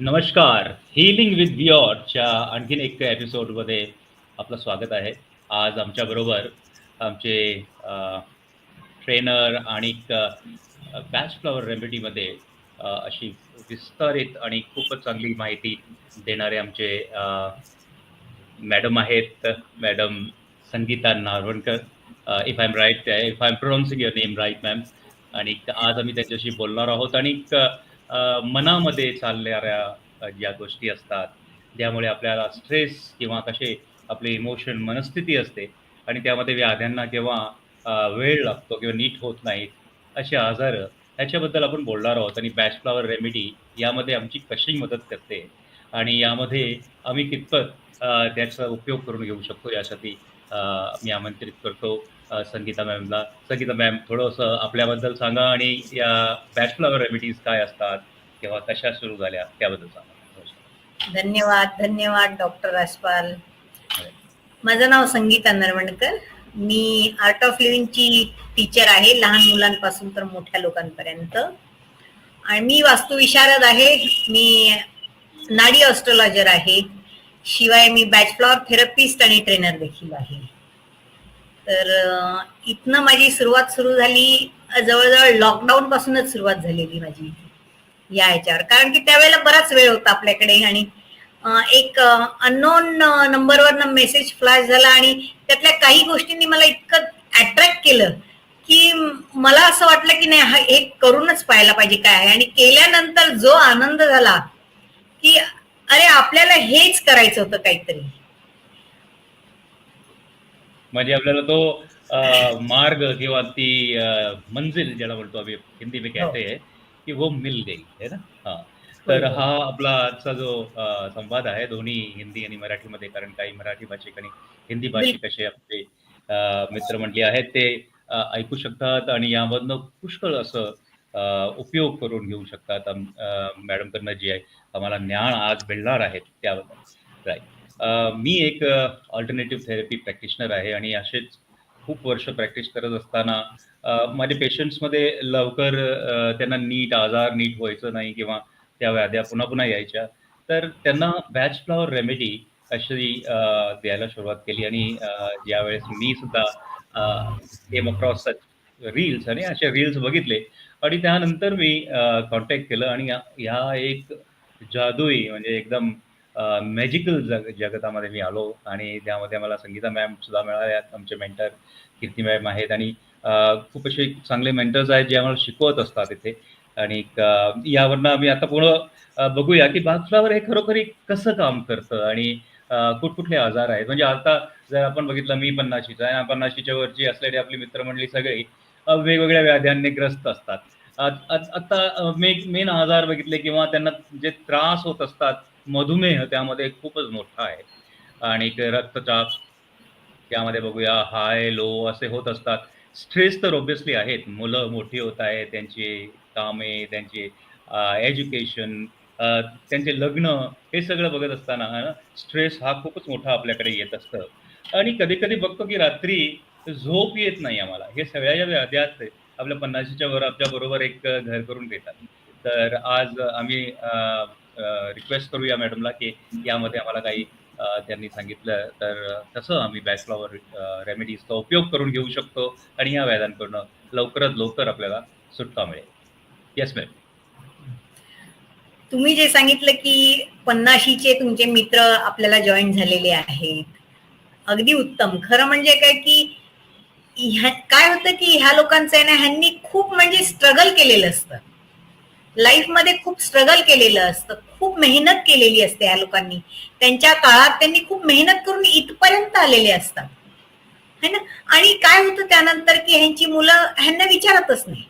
नमस्कार. Healing with बियॉर्डच्या आणखीन एक एपिसोडमध्ये आपलं स्वागत आहे. आज आमच्याबरोबर आमचे ट्रेनर आणि बॅच फ्लॉवर रेमेडीमध्ये अशी विस्तारित आणि खूपच चांगली माहिती देणारे आमचे मॅडम आहेत. Madam Sangeeta Narvankar if I am right if I am pronouncing your name right ma'am आणि आज आम्ही त्यांच्याशी बोलणार आहोत आणि मनामध्ये चालणाऱ्या ज्या गोष्टी असतात ज्यामुळे आपल्याला स्ट्रेस किंवा कसे आपले इमोशन मनस्थिती असते आणि त्यामध्ये व्याध्यांना जेव्हा वेळ लागतो किंवा नीट होत नाहीत असे आजार ह्याच्याबद्दल आपण बोलणार आहोत आणि बॅचफ्लॉवर रेमेडी यामध्ये आमची कशी मदत करते आणि यामध्ये आम्ही कितपत त्याचा उपयोग करून घेऊ शकतो यासाठी मी आमंत्रित करतो. संगीता मॅमला. संगीता मॅम थोडंसं आपल्याबद्दल सांगा आणि या बॅच फ्लॉवर रेमेडीज काय असतात किंवा कशा सुरू झाल्या त्याबद्दल सांगा. धन्यवाद धन्यवाद डॉक्टर राजपाल. माझं नाव संगीता नरवणकर. मी आर्ट ऑफ लिव्हिंगची टीचर आहे लहान मुलांपासून तर मोठ्या लोकांपर्यंत. आणि मी वास्तुविशारद आहे मी नाडी ऑस्ट्रोलॉजर आहे. शिवाय मी बॅच फ्लॉवर थेरपिस्ट आणि ट्रेनर देखील आहे. तर इथनं माझी सुरुवात सुरू झाली जवळजवळ लॉकडाऊन पासूनच सुरुवात झालेली माझी या ह्याच्यावर. कारण की त्यावेळेला बराच वेळ होता आपल्याकडे आणि एक अननोन नंबरवरनं मेसेज फ्लॅश झाला आणि त्यातल्या काही गोष्टींनी मला इतकं अट्रॅक्ट केलं की मला असं वाटलं की नाही हा हे करूनच पाहायला पाहिजे काय आहे. आणि केल्यानंतर जो आनंद झाला की अरे आपल्याला हेच करायचं होतं काहीतरी. म्हणजे आपल्याला तो मार्ग किंवा ती मंजिल ज्याला म्हणतो आम्ही हिंदी में कहते हैं. की वो मिल गई है ना? हा. तर हो. आपला आजचा जो संवाद आहे दोन्ही हिंदी आणि मराठीमध्ये कारण काही मराठी भाषिक आणि हिंदी भाषिक असे आपले अ, मित्रमंडळी आहेत ते ऐकू शकतात आणि यामधनं पुष्कळ असं उपयोग करून घेऊ शकतात. अ, मॅडमकडनं जे आहे आम्हाला ज्ञान आज मिळणार आहेत त्याबद्दल. राईट मी एक ऑल्टरनेटिव्ह थेरपी प्रॅक्टिशनर आहे आणि असेच खूप वर्ष प्रॅक्टिस करत असताना माझ्या पेशंट्समध्ये लवकर त्यांना नीट आजार नीट व्हायचं नाही किंवा त्या व्याध्या पुन्हा पुन्हा यायच्या. तर त्यांना बॅच फ्लॉवर रेमेडी अशी द्यायला सुरुवात केली आणि ज्यावेळेस मी सुद्धा केम अक्रॉस रील्स आणि असे रील्स बघितले. आणि त्यानंतर मी कॉन्टॅक्ट केलं आणि या- ह्या एक जादुई म्हणजे एकदम मॅजिकल जग जगतामध्ये मी आलो आणि त्यामध्ये मला संगीता मॅम सुद्धा मिळाल्या. आमचे मेंटर कीर्ती मॅम आहेत आणि खूप असे चांगले मेंटर्स आहेत जे आम्हाला शिकवत असतात इथे. आणि यावरनं आम्ही आता पुढं बघूया की बागफ्लावर हे खरोखरी कसं काम करतं आणि कुठकुठले आजार आहेत. म्हणजे आता जर आपण बघितलं मी पन्नाशीचा आहे पन्नाशीच्या वरची असलेली आपली मित्रमंडळी सगळी वेगवेगळ्या व्याध्यांनी ग्रस्त असतात. आता मेन आजार बघितले किंवा त्यांना जे त्रास होत असतात मधुमेह त्यामध्ये खूपच मोठा आहे. आणि रक्तचाप त्यामध्ये बघूया हाय लो असे होत असतात. स्ट्रेस तर ऑब्विसली आहेत. मुलं मोठी होत आहेत त्यांची कामे त्यांचे एज्युकेशन त्यांचे लग्न हे सगळं बघत असताना स्ट्रेस हा खूपच मोठा आपल्याकडे येत असतं. आणि कधी कधी बघतो की रात्री झोप येत नाही आम्हाला. हे सगळ्या ज्या व्याध्या असते आपल्या पन्नाशीच्या वर आपल्या बरोबर एक घर करून देतात. तर आज आम्ही रिक्वेस्ट करूया मॅडमला की यामध्ये आम्हाला काही त्यांनी सांगितलं तर तसं आम्ही बॅचलॉवर रेमेडीजचा उपयोग करून घेऊ शकतो आणि या व्याधांकडनं लवकरात लवकर आपल्याला सुटका मिळेल. येस मॅम तुम्ही जे सांगितलं की पन्नाशीचे तुमचे मित्र आपल्याला जॉईन झालेले आहेत. अगदी उत्तम. खरं म्हणजे काय की ह्या- काय होतं की ह्या लोकांचं आहे ना ह्यांनी खूप म्हणजे स्ट्रगल केलेलं असतं. लाईफमध्ये खूप स्ट्रगल केलेलं असतं. खूप मेहनत केलेली असते ह्या लोकांनी. त्यांच्या काळात त्यांनी खूप मेहनत करून इथपर्यंत आलेले असतात. है ना? आणि काय होतं त्यानंतर की ह्यांची मुलं ह्यांना विचारतच नाही.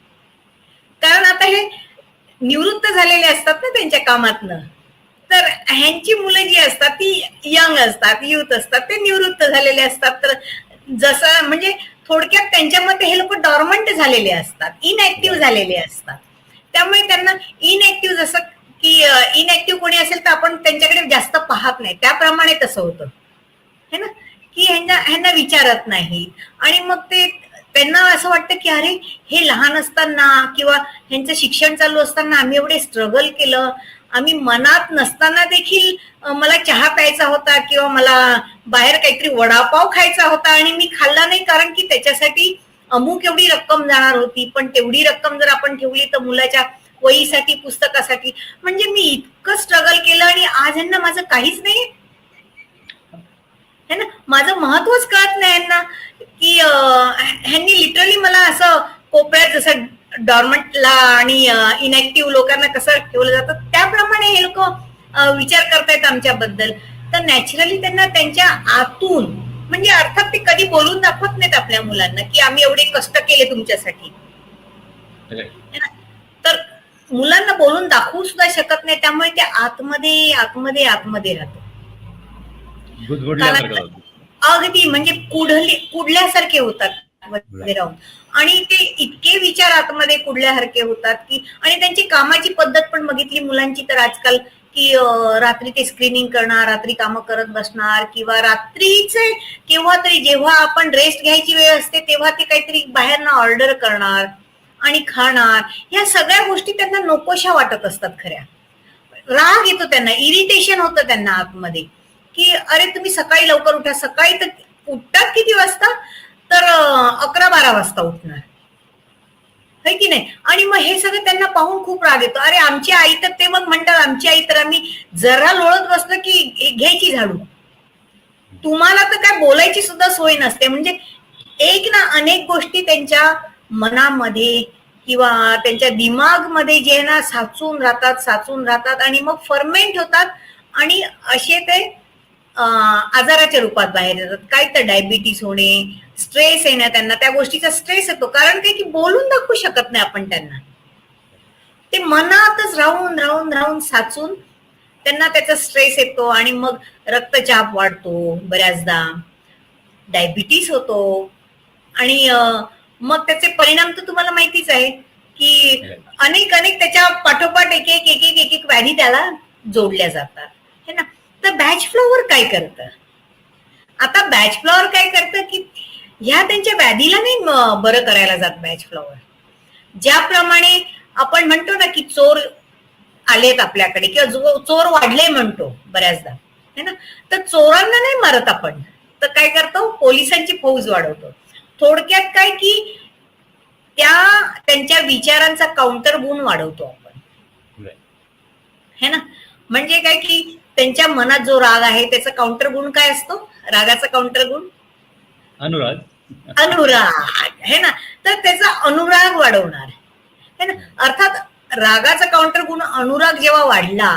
कारण आता हे निवृत्त झालेले असतात ना त्यांच्या कामातनं. तर ह्यांची मुलं जी असतात ती यंग असतात युथ असतात ते निवृत्त झालेले असतात. तर जसं म्हणजे थोडक्यात त्यांच्या मते हे लोक डॉर्मंट झालेले असतात इनऍक्टिव्ह झालेले असतात. त्यामुळे त्यांना इनएक्टिव्ह जसं की इनएक्टिव्ह कोणी असेल तर आपण त्यांच्याकडे जास्त पाहत नाही. त्याप्रमाणे तसं होतं. है ना? की ह्यांना ह्यांना विचारत नाही. आणि मग ते त्यांना असं वाटतं की अरे हे लहान असताना किंवा ह्यांचं शिक्षण चालू असताना आम्ही एवढे स्ट्रगल केलं. आम्ही मनात नसताना देखील मला चहा प्यायचा होता किंवा मला बाहेर काहीतरी वडापाव खायचा होता आणि मी खाल्ला नाही कारण की त्याच्यासाठी अमुक एवढी रक्कम जाणार होती पण तेवढी रक्कम जर आपण ठेवली तर मुलाच्या वहीसाठी पुस्तकासाठी म्हणजे मी इतकं स्ट्रगल केलं आणि आज यांना माझं काहीच नाही है ना? माझं महत्वच कळत नाही यांना की ह्यांनी लिटरली मला असं कोपऱ्यात जसं डॉर्मंटला आणि इनॅक्टिव्ह लोकांना कसं ठेवलं जातं त्याप्रमाणे हे लोक विचार करतायत आमच्याबद्दल. तर नॅचरली त्यांना त्यांच्या आतून म्हणजे अर्थात ते कधी बोलून दाखवत नाहीत आपल्या मुलांना की आम्ही एवढे कष्ट केले तुमच्यासाठी? तर मुलांना बोलून दाखवू सुद्धा शकत नाही त्यामुळे ते आतमध्ये आतमध्ये आतमध्ये राहतो. अगदी म्हणजे कुढले कुडल्यासारखे होतात राहून. आणि ते इतके विचार आतमध्ये कुडल्यासारखे होतात की आणि त्यांची कामाची पद्धत पण बघितली मुलांची तर आजकाल की रात्री ते स्क्रीनिंग करणार रात्री कामं करत बसणार किंवा रात्रीचे केव्हा तरी जेव्हा आपण रेस्ट घ्यायची वेळ असते तेव्हा ते काहीतरी बाहेरनं ऑर्डर करणार आणि खाणार. ह्या सगळ्या गोष्टी त्यांना नकोशा वाटत असतात खऱ्या. राग येतो त्यांना इरिटेशन होतं त्यांना आतमध्ये. की अरे तुम्ही सकाळी लवकर उठा. सकाळी तर उठतात किती वाजता? तर अकरा बारा वाजता उठणार. है की नाही? आणि मग हे सगळं त्यांना पाहून खूप राग येतो. अरे आमची आई तर ते मग म्हणतात आमची आई तर आम्ही जरा लोळत बसलो की घ्यायची झाडू. तुम्हाला तर काय बोलायची सुद्धा सोय नसते. म्हणजे एक ना अनेक गोष्टी त्यांच्या मनामध्ये किंवा त्यांच्या दिमागमध्ये जे आहे ना साचून राहतात साचून राहतात आणि मग फर्मेंट होतात आणि असे ते आजाराच्या रूपात बाहेर येतात. काय तर डायबिटीस होणे स्ट्रेस येणं त्यांना त्या गोष्टीचा स्ट्रेस येतो. कारण काय की बोलून दाखवू शकत नाही आपण त्यांना. ते मनातच राहून राहून राहून साचून त्यांना त्याचा स्ट्रेस येतो आणि मग रक्तचाप वाढतो बऱ्याचदा. डायबिटीस होतो. आणि मग त्याचे परिणाम तर तुम्हाला माहितीच आहे की अनेक अनेक त्याच्या पाठोपाठ एक एक एक एक एक एक व्याधी त्याला जोडल्या जातात. है ना? तर बॅच फ्लॉवर काय करतं? आता बॅच फ्लॉवर काय करतं की ह्या त्यांच्या व्याधीला नाही बरं करायला जात बॅच फ्लॉवर ज्याप्रमाणे आपण म्हणतो ना की चोर आलेत आपल्याकडे किंवा जो- चोर वाढले म्हणतो बऱ्याचदा है ना? तर चोरांना नाही मारत आपण. तर काय करतो? पोलिसांची फौज वाढवतो. थोडक्यात काय की त्या त्यांच्या विचारांचा काउंटर गुण वाढवतो आपण. है ना? म्हणजे काय की त्यांच्या मनात जो राग आहे त्याचा काउंटर गुण काय असतो? रागाचा काउंटर गुण? अनुराग. अनुराग. है ना? तर त्याचा अनुराग वाढवणार. है ना? अर्थात रागाचा काउंटर गुण अनुराग जेव्हा वाढला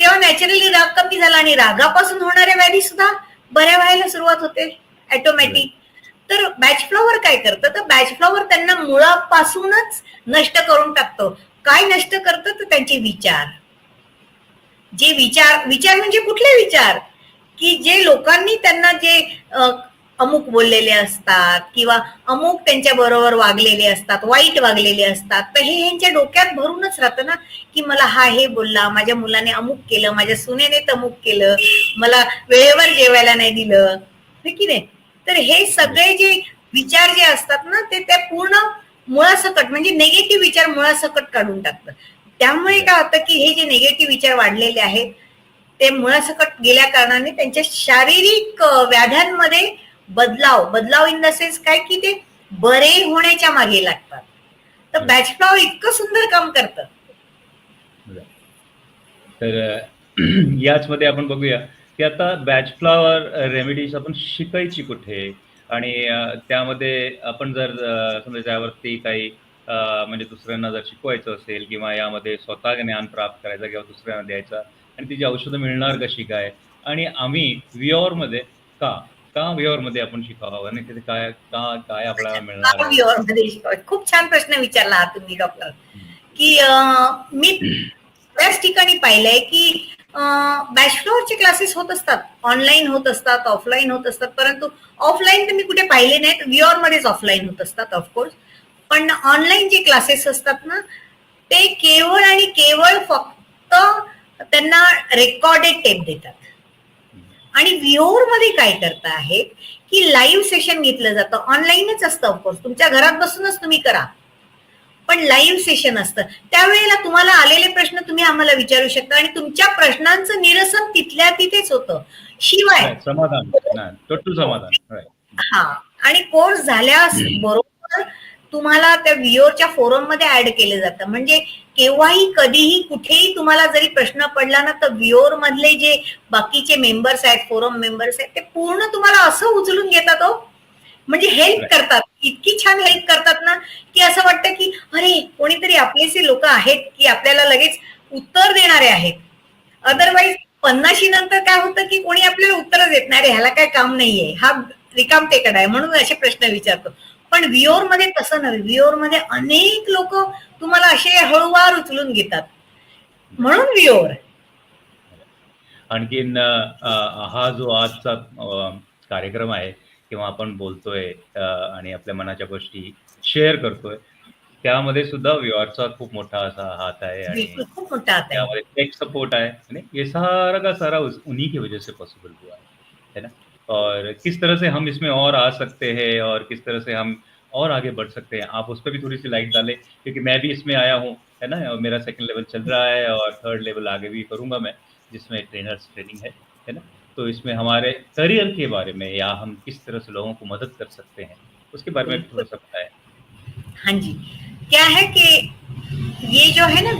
तेव्हा नॅचरली राग कमी झाला आणि रागापासून होणाऱ्या व्याधी सुद्धा बऱ्या व्हायला सुरुवात होते ऑटोमॅटिक तर बॅच फ्लॉवर काय करतं? तर बॅच फ्लॉवर त्यांना मुळापासूनच नष्ट करून टाकतो. काय नष्ट करतं? तर त्यांचे विचार. जे विचार विचार म्हणजे कुठले विचार? की जे लोकांनी त्यांना जे अमुक बोललेले असतात किंवा अमुक त्यांच्या बरोबर वागलेले असतात वाईट वागलेले असतात. तर हे यांच्या डोक्यात भरूनच राहतं ना की मला हा हे बोलला माझ्या मुलाने अमुक केलं माझ्या सुनेने तमुक केलं मला वेळेवर जेवायला नाही दिलं. की नाही? तर हे सगळे जे विचार जे असतात ना ते त्या पूर्ण मुळासकट म्हणजे नेगेटिव्ह विचार मुळासकट काढून टाकतात. त्यामुळे काय होतं की हे जे नेगेटिव्ह विचार वाढलेले आहेत ते मुळासकट गेल्या कारणाने त्यांच्या शारीरिक व्याध्यांमध्ये बदलाव बदलाव इन द सेन्स काय की ते बरे होण्याच्या मागे लागतात. तर बॅच फ्लॉवर इतकं सुंदर काम करतं. तर अं, याचमध्ये आपण बघूया की आता बॅच फ्लॉवर रेमेडीज आपण शिकायची कुठे? आणि त्यामध्ये आपण जर समजा त्यावरती काही म्हणजे दुसऱ्यांना जर शिकवायचं असेल किंवा यामध्ये स्वतः ज्ञान प्राप्त करायचं किंवा दुसऱ्यांना द्यायचं आणि त्याची औषधं मिळणार कशी काय? आणि आम्ही विओरमध्ये का? का विओरमध्ये आपण शिकावं? आणि तिथे काय का काय आपल्याला मिळणार? Viewer मध्ये शिकवायचं. खूप छान प्रश्न विचारला आहात तुम्ही डॉक्टर. की मी बऱ्याच ठिकाणी पाहिलंय की फ्लोअरचे क्लासेस होत असतात. ऑनलाईन होत असतात ऑफलाईन होत असतात. परंतु ऑफलाईन तर मी कुठे पाहिले नाहीत. विओर मध्येच ऑफलाईन होत असतात ऑफकोर्स पण ऑनलाईन जे क्लासेस असतात ना ते केवळ आणि केवळ फक्त त्यांना रेकॉर्डेड टेप देतात. आणि व्हिओरमध्ये काय करता आहेत की लाईव्ह सेशन घेतलं जातं. ऑनलाईनच असतं ऑफकोर्स तुमच्या घरात बसूनच तुम्ही करा. पण लाईव्ह सेशन असतं. त्यावेळेला तुम्हाला आलेले प्रश्न तुम्ही आम्हाला विचारू शकता आणि तुमच्या प्रश्नांचं निरसन तिथल्या तिथेच होतं. शिवाय समाधान. समाधान. हा. आणि कोर्स झाल्यास बरोबर तुम्हाला त्या व्हिओच्या फोरममध्ये ऍड केले जातं. म्हणजे केव्हाही कधीही कुठेही तुम्हाला जरी प्रश्न पडला ना तर व्हिओर मधले जे बाकीचे मेंबर्स आहेत फोरम मेंबर्स आहेत ते पूर्ण तुम्हाला असं उचलून घेतात हो. म्हणजे हेल्प. करतात. इतकी छान हेल्प करतात ना की असं वाटतं की अरे कोणीतरी आपलेसे लोक आहेत की आपल्याला लगेच उत्तर देणारे आहेत. अदरवाईज पन्नाशी नंतर काय होतं की कोणी आपल्याला उत्तर देत नाही. "अरे, ह्याला काय काम नाहीये. हा रिकाम टेकड आहे. म्हणून असे प्रश्न विचारतो. पण विओरमध्ये तसं नव्हे. विओरमध्ये अनेक लोक तुम्हाला असे हळूवार उचलून घेतात. म्हणून विओर आणखीन हा जो आजचा कार्यक्रम आहे किंवा आपण बोलतोय आणि आपल्या मनाच्या गोष्टी शेअर करतोय त्यामध्ये सुद्धा व्यवहारचा खूप मोठा असा हात आहे आणि खूप मोठा हात आहे. त्यामध्ये टेक सपोर्ट है यानी ये सारा का सारा उन्हीं की वजह से पॉसिबल हुआ है. है ना? और किस तरह से हम इसमें और आ सकते हैं और किस तरह से हम और आगे बढ़ सकते हैं? आप उस पर भी थोड़ी सी लाइट डालें, क्योंकि मैं भी इसमें आया हूँ, है ना? और मेरा सेकंड लेवल चल रहा है और थर्ड लेवल आगे भी करूँगा मैं, जिसमें ट्रेनर्स ट्रेनिंग है है ना? तो इसमें हमारे करियर के बारे में या हम किस तरह से लोगों को मदद कर सकते हैं, उसके बारे में थोड़ा सा बताएँ। हाँ जी। क्या है कि ये जो है ना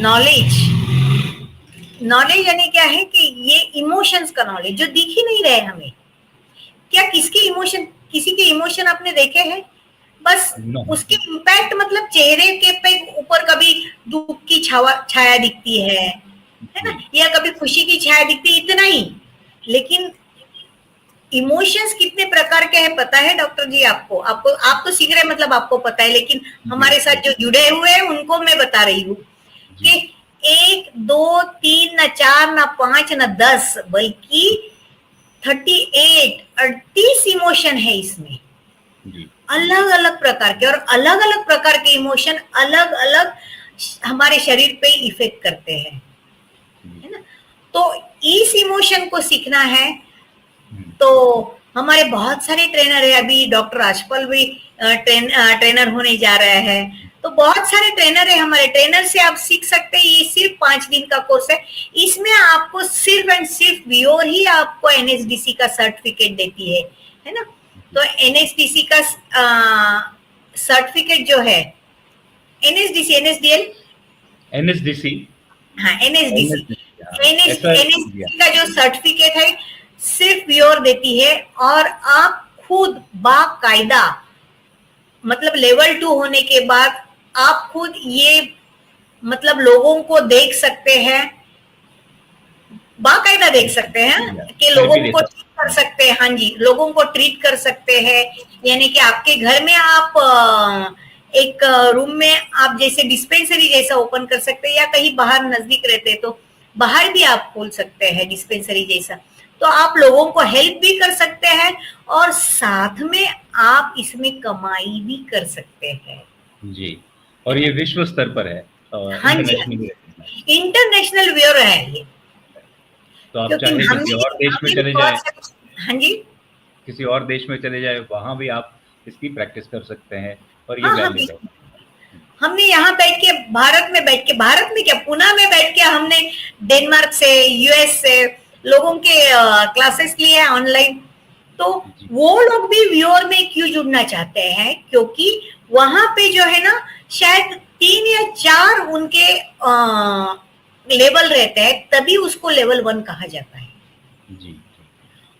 नॉलेज नॉलेज यानी क्या है कि ये इमोशंस का नॉलेज जो दिख ही नहीं रहे हमें क्या किसके इमोशन किसी के इमोशन आपने देखे हैं? बस No. उसके इम्पैक्ट मतलब चेहरे के पे ऊपर कभी दुख की छावा छाया दिखती है है ना? या कभी खुशी की छाया दिखती है इतना ही। लेकिन इमोशंस कितने प्रकार के हैं पता है डॉक्टर जी आपको? आपको आप तो सीख रहे हैं मतलब आपको पता है लेकिन हमारे साथ जो जुड़े हुए हैं उनको मैं बता रही हूँ कि एक दो तीन न चार न पाँच न दस बल्कि थर्टी एट अड़तीस इमोशन है इसमें। अलग अलग प्रकार के और अलग अलग प्रकार के इमोशन अलग अलग हमारे शरीर पे इफ़ेक्ट करते हैं। है ना? तो इस इमोशन को सीखना है तो हमारे बहुत सारे ट्रेनर है। अभी डॉक्टर राजपाल भी ट्रेन ट्रेनर होने जा रहे हैं। तो बहुत सारे ट्रेनर है हमारे। ट्रेनर से आप सीख सकते हैं ये सिर्फ़ पाँच दिन का कोर्स है। इसमें आपको सिर्फ़ एंड सिर्फ़ वियोर ही आपको एनएसडीसी का सर्टिफिकेट देती है है ना? तो एनएसडीसी का सर्टिफिकेट जो है एनएसडीसी एनएसडीएल एनएसडीसी हाँ एनएसडीसी ऐसा एनएसडीसी का जो सर्टिफिकेट है सिर्फ़ योर देती है और आप खुद बाकायदा मतलब लेवल टू होने के बाद आप खुद ये मतलब लोगों को देख सकते हैं बाकायदा देख सकते हैं कि लोगों को ट्रीट कर सकते हैं हाँ जी लोगों को ट्रीट कर सकते हैं। यानी कि आपके घर में आप एक रूम में आप जैसे डिस्पेंसरी जैसा ओपन कर सकते हैं या कहीं बाहर नज़दीक रहते हैं तो बाहर भी आप खोल सकते हैं डिस्पेंसरी जैसा। तो आप लोगों को हेल्प भी कर सकते हैं और साथ में आप इसमें कमाई भी कर सकते हैं। जी। और ये विश्व स्तर पर है हाँ जी, इंटरनेशनल व्यूअर है। ये। तो आप चाहे किसी और देश में चले जाए। हाँ। जी। किसी और देश में चले जाए वहाँ भी आप इसकी प्रैक्टिस कर सकते हैं और ये हाँ, हाँ, हमने यहाँ बैठ के भारत में बैठ के भारत में क्या पुणे में बैठ के हमने डेनमार्क से यूएस से लोगों के क्लासेस लिए हैं ऑनलाइन तो वो लोग भी व्यूअर में क्यों जुड़ना चाहते हैं? क्योंकि वहाँ पे जो है ना शायद तीन या चार उनके लेवल रहते हैं तभी उसको लेवल वन कहा जाता है। जी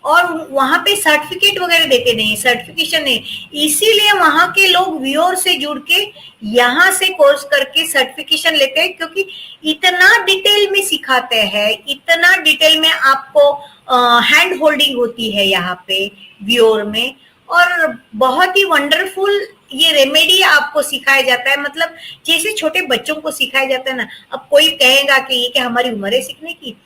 और वहाँ पे सर्टिफिकेट वगैरह देते नहीं सर्टिफिकेशन नहीं। इसीलिए वहाँ के लोग व्यूअर से जुड़ के यहाँ से कोर्स करके सर्टिफिकेशन लेते हैं क्योंकि इतना डिटेल में सिखाते हैं इतना डिटेल में आपको हैंड होल्डिंग होती है यहाँ पे व्यूअर में। और बहुत ही वंडरफुल ये रेमेडी आपको सिखाया जाता है। मतलब जैसे छोटे बच्चों को सिखाया जाता है ना, अब कोई कहेगा कि ये क्या हमारी उम्र है सीखने की।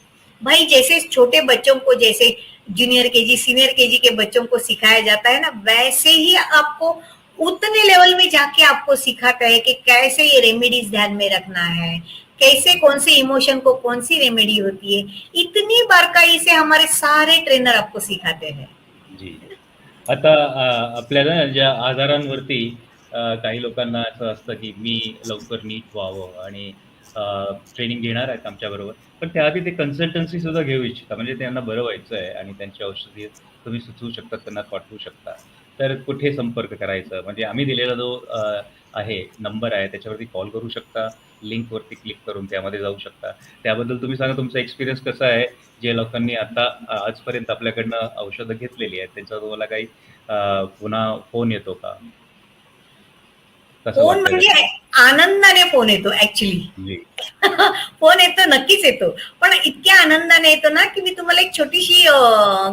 भाई जैसे छोटे बच्चों को, जैसे जूनियर केजी सीनियर केजी के बच्चों को सिखाया जाता है ना, वैसे ही आपको उतने लेवल में जाके आपको सिखाता है कि कैसे ये रेमेडीज ध्यान में रखना है, कैसे कौन से इमोशन को कौन सी रेमेडी होती है। इतनी बारकाई से हमारे सारे ट्रेनर आपको सिखाते हैं। जी। आता आपल्याला ज्या आजारांवरती काही लोकांना असं असतं की मी लवकर नीट व्हावं आणि ट्रेनिंग घेणार आहेत आमच्याबरोबर पण त्याआधी ते कन्सल्टन्सी सुद्धा घेऊ इच्छिता. म्हणजे त्यांना बरं व्हायचं आहे आणि त्यांची औषधी तुम्ही सुचवू शकता त्यांना पाठवू शकता. तर कुठे संपर्क करायचा? म्हणजे आम्ही दिलेला जो आहे नंबर आहे त्याच्यावरती कॉल करू शकता? लिंकवरती क्लिक करून त्यामध्ये जाऊ शकता. त्याबद्दल तुम्ही सांगा तुमचा एक्सपिरियन्स कसा आहे? जे लोकांनी आता आजपर्यंत आपल्याकडनं औषधं घेतलेली आहेत त्यांचा तुम्हाला काही पुन्हा फोन येतो का? फोन? म्हणजे आनंदाने फोन येतो ऍक्च्युली फोन येतो नक्कीच येतो. पण इतक्या आनंदाने येतो ना की मी तुम्हाला एक छोटीशी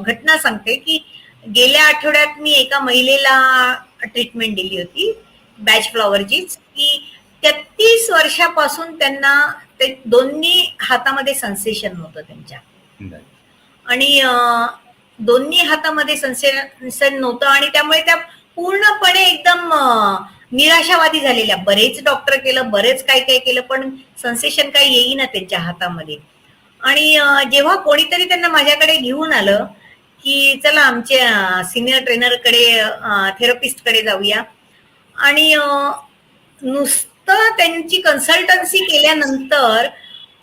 घटना सांगते की गेल्या आठवड्यात मी एका महिलेला ट्रीटमेंट दिली होती बॅच फ्लॉवरचीच की तेहतीस वर्षापासून त्यांना ते दोन्ही हातामध्ये सेन्सेशन होतं त्यांच्या. आणि दोन्ही हातामध्ये सेन्सेशन नव्हतं आणि त्यामुळे त्या पूर्णपणे एकदम निराशावादी झालेल्या. बरेच डॉक्टर केलं बरेच काय काय केलं पण सेन्सेशन काही येईना त्यांच्या हातामध्ये. आणि जेव्हा कोणीतरी त्यांना माझ्याकडे घेऊन आलं की चला आमच्या सिनियर ट्रेनरकडे थेरपिस्टकडे जाऊया. आणि अं, त्यांची कन्सल्टन्सी केल्यानंतर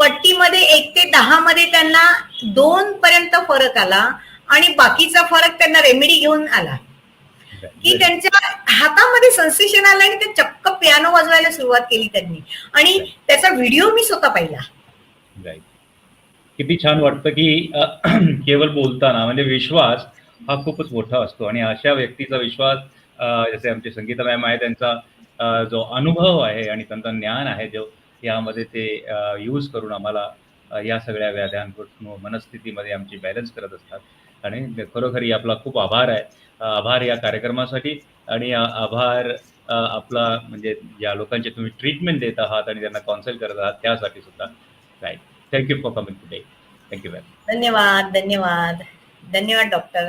पट्टीमध्ये एक ते दहा मध्ये त्यांना दोन पर्यंत फरक आला आणि बाकीचा फरक त्यांना रेमेडी घेऊन आला. की त्यांच्या हातामध्ये सेन्सेशन आलं आणि ते चक्क पियानो वाजवायला सुरुवात केली त्यांनी. आणि त्याचा व्हिडिओ मी स्वतः पाहिला. किती छान वाटतं की केवळ बोलताना म्हणजे विश्वास हा खूपच मोठा असतो. आणि अशा व्यक्तीचा विश्वास जसे आमचे संगीता मॅम आहे त्यांचा जो अनुभव आहे आणि त्यांचा ज्ञान आहे जो यामध्ये ते यूज करून आम्हाला या सगळ्या व्याध्यांपासून मनस्थितीमध्ये आमची बॅलन्स करत असतात. आणि खरोखरी आपला खूप आभार आहे. आभार या कार्यक्रमासाठी आणि आभार आपला म्हणजे ज्या लोकांचे तुम्ही ट्रीटमेंट देत आहात आणि त्यांना कॉन्सल्ट करत आहात त्यासाठी सुद्धा. Right thank you for coming today thank you ma'am धन्यवाद धन्यवाद. धन्यवाद डॉक्टर